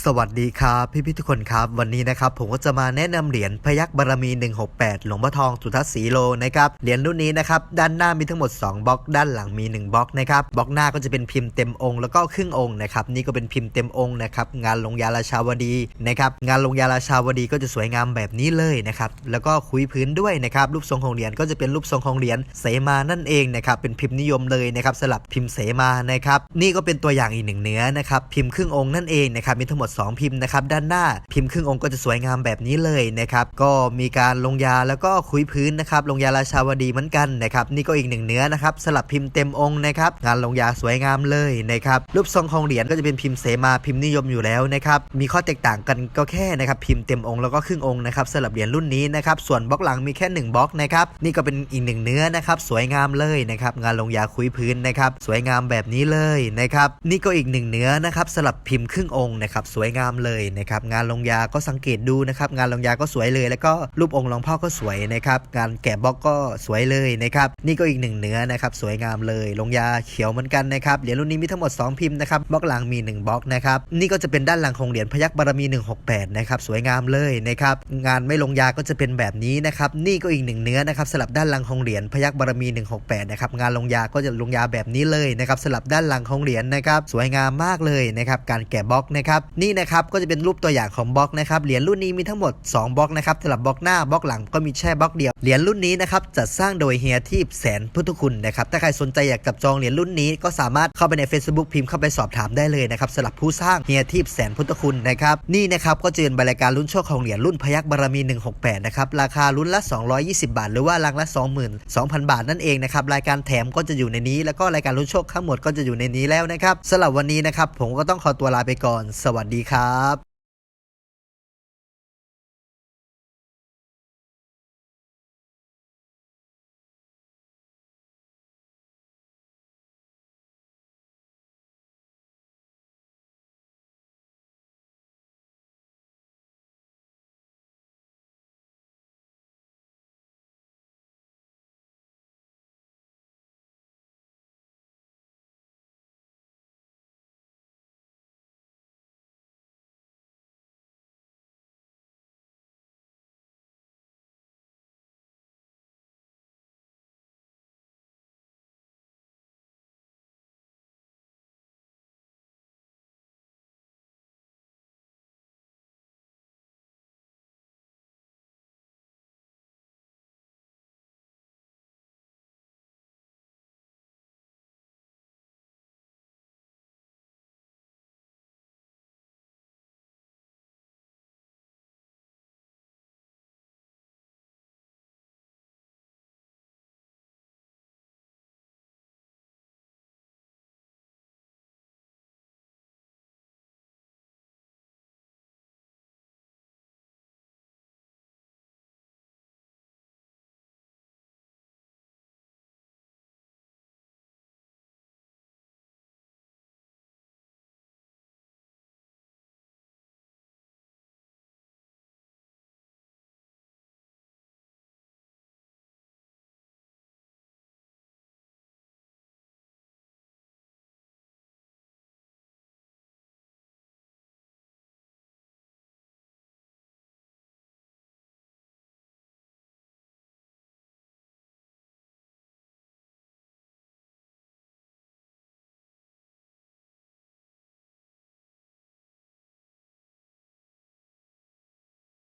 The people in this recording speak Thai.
สวัสดีครับพี่พี่ทุกคนครับ วันนี้นะครับผมก็จะมาแนะนำเหรียญพยักบารมี 168 หลวงพ่อทองสุทัศน์สีโลนะครับเหรียญรุ่นนี้นะครับด้านหน้ามีทั้งหมด 2บล็อกด้านหลังมี 1บล็อกนะครับบล็อกหน้าก็จะเป็นพิมพ์เต็มองค์แล้วก็ครึ่งองค์นะครับนี่ก็เป็นพิมพ์เต็มองค์นะครับงานลงยาราชาวดีนะครับงานลงยาราชาวดีก็จะสวยงามแบบนี้เลยนะครับแล้วก็คุยพื้นด้วยนะครับรูปทรงของเหรียญก็จะเป็นรูปทรงของเหรียญเสมานั่นเองนะครับเป็นพิมพ์นิยมเลยนะครับสลับพิมพ์เสมานะครับนี่ก็เป็นตัวอย่างอีกหนึ่งเนื้อนะครับพิมพ์ครึ่งองค์นั่นเองนะครับมีทั้งหมด 2 พิมพ์นะครับด้านหน้าพิมพ์ครึ่งองค์ก็จะสวยงามแบบนี้เลยนะครับก็มีการลงยาแล้วก็คุยพื้นนะครับลงยาราชาวดีเหมือนกันนะครับนี่ก็อีกหนึ่งเนื้อนะครับสลับพิมพ์เต็มองค์นะครับงานลงยาสวยงามเลยนะครับรูปทรงของเหรียญก็จะเป็นพิมพ์เสมาพิมพ์นิยมอยู่แล้วนะครับมีข้อแตกต่างกันก็แค่นะครับพิมพ์เต็มองค์แล้วก็ครึ่งองค์นะครับสลับเหรียญรุ่นนี้นะครับส่วนบล็อกหลังมีแค่หนึ่งบล็อกนะครับนี่ก็เป็นอีกหนึ่งเนื้อนะครับสวยงามเลยนะครับงานลงยาคุยพื้นนะครับสวยงามแบบนี้เลยนะครับนี่ก็อีกหนึ่งเนื้อนะครับสลับพิมพ์ครึ่งองค์นะครับสวยงามเลยนะครับงานลงยาก็สังเกตดูนะครับงานลงยาก็สวยเลย แล้วก็รูปองค์หลวงพ่อก็สวยนะครับงานแกะบล็อกก็สวยเลยนะครับนี่ก็อีกหนึ่งเนื้อนะครับสวยงามเลยลงยาเขียวเหมือนกันนะครับเหรียญรุ่นนี้มีทั้งหมด 2 พิมพ์นะครับบล็อกหลังมี 1บล็อกนะครับนี่ก็จะเป็นด้านหลังของเหรียญพยักบารมี 168นะครับสวยงามเลยนะครับงานไม่ลงยาก็จะเป็นแบบนี้นะครับนี่ก็อีกหนึ่งเนื้อนะครับสลับด้านหลังของเหรียญพยักบารมี 168นะครับงานลงยาก็จะลงยาแบบนี้เลยนะครับสลับด้านหลังของเหรียญนะครับสวยงามมากเลยนะครับการแกะบล็อกนะครับนี่นะครับก็จะเป็นรูปตัวอย่างของบล็อกนะครับเหรียญรุ่นนี้มีทั้งหมด 2บล็อกนะครับสลับบล็อกหน้าบล็อกหลังก็มีแค่บล็อกเดียวเหรียญรุ่นนี้นะครับจัดสร้างโดยเฮียทีพแสนพุทธคุณนะครับถ้าใครสนใจอยากจับจองเหรียญรุ่นนี้ก็สามารถเข้าไปใน Facebook พิมพ์เข้าไปสอบถามได้เลยนะครับสำหรับผู้สร้างเฮียทีพแสนพุทธคุณนะครับนี่นะครับก็จะเป็นรายการรุ่นโชคของเหรียญรุ่นพยักบารมี 168นะครับราคารุ่นละ 220 บาท หรือว่ารังละ 22,000 บาทนั่นเองนะครับรายการแถมก็จะอยู่ในนี้ แล้วก็รายการรุ่นโชคทั้งหมดก็จะอยู่ในนี้แล้วนะครับสำหรับวันนี้นะครับผมก็ต้องขอตัวลาไปก่อนสวัสดีครับ